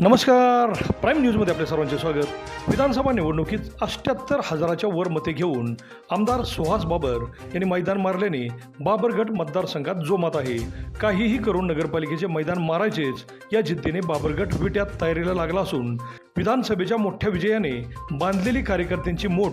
नमस्कार. प्राईम न्यूजमध्ये आपल्या सर्वांचे स्वागत. विधानसभा निवडणुकीत अष्ट्याहत्तर हजाराच्या वर मते घेऊन आमदार सुहास बाबर यांनी मैदान मारल्याने बाबरगट मतदारसंघात जोमात आहे. काहीही करून नगरपालिकेचे मैदान मारायचेच या जिद्दीने बाबरगट विट्यात तयारीला लागला असून विधानसभेच्या मोठ्या विजयाने बांधलेली कार्यकर्त्यांची मोठ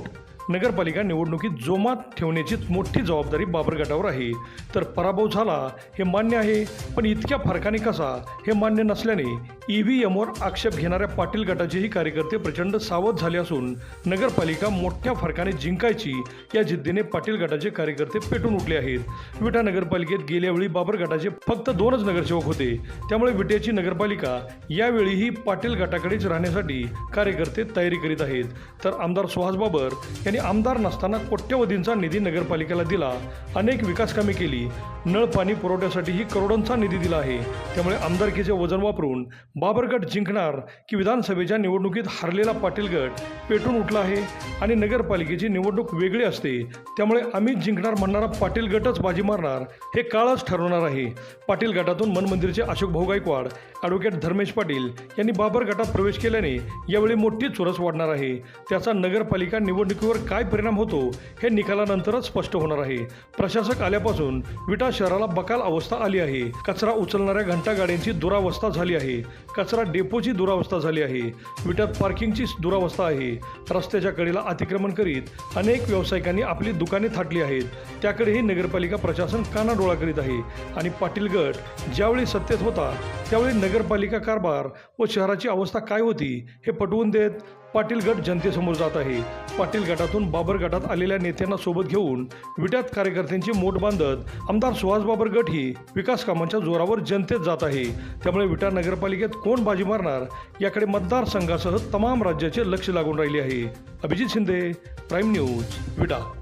नगरपालिका निवडणुकीत जोमात ठेवण्याची मोठी जबाबदारी बाबर गटावर आहे. तर पराभव झाला हे मान्य आहे पण इतक्या फरकाने कसा हे मान्य नसल्याने ई व्ही एमवर आक्षेप घेणाऱ्या पाटील गटाचेही कार्यकर्ते प्रचंड सावध झाले असून नगरपालिका मोठ्या फरकाने जिंकायची या जिद्दीने पाटील गटाचे कार्यकर्ते पेटून उठले आहेत. विटा नगरपालिकेत गेल्यावेळी बाबर गटाचे फक्त दोनच नगरसेवक होते. त्यामुळे विट्याची नगरपालिका यावेळीही पाटील गटाकडेच राहण्यासाठी कार्यकर्ते तयारी करीत आहेत. तर आमदार सुहास बाबर यांनी आमदार नसताना कोट्यवधींचा निधी नगरपालिकेला दिला. अनेक विकासकामे केली. नळ पाणी पुरवठ्यासाठीही करोडांचा निधी दिला आहे. त्यामुळे आमदारकीचे वजन वापरून बाबरगट जिंकणार की विधानसभेच्या निवडणुकीत हरलेला पाटील गट पेटून उठला आहे आणि नगरपालिकेची निवडणूक वेगळी असते. त्यामुळे आम्ही जिंकणार म्हणणारा पाटील गटच बाजी मारणार हे काळच ठरवणार आहे. पाटील गटातून मनमंदिरचे अशोक भाऊ गायकवाड ॲडव्होकेट धर्मेश पाटील यांनी बाबर गटात प्रवेश केल्याने यावेळी मोठी चुरस वाढणार आहे. त्याचा नगरपालिका निवडणुकीवर काय परिणाम होतो हे निकालानंतरच स्पष्ट होणार आहे. प्रशासक आल्यापासून विटा शहराला बकाल अवस्था आली आहे. कचरा उचलणाऱ्या घंटागाड्यांची दुरावस्था झाली आहे. कचरा डेपोची दुरावस्था झाली आहे. विटात पार्किंगची दुरावस्था आहे. रस्त्याच्या कडेला अतिक्रमण करीत अनेक व्यावसायिकांनी आपली दुकाने थाटली आहेत. त्याकडेही नगरपालिका प्रशासन कानाडोळा करीत आहे. आणि पाटील गट ज्यावेळी सत्तेत होता त्यावेळी नगरपालिका कारभार व शहराची अवस्था काय होती हे पटवून देत पाटील गट जनतेसमोर जात आहे. पाटील गटातून बाबर गटात आलेल्या नेत्यांना सोबत घेऊन विट्यात कार्यकर्त्यांची मोठ बांधत आमदार सुहास बाबर गट ही विकास कामांच्या जोरावर जनतेत जात आहे. त्यामुळे विटा नगरपालिकेत कोण बाजी मारणार याकडे मतदारसंघासह तमाम राज्याचे लक्ष लागून राहिले आहे. Abhijit Shinde prime news Vita.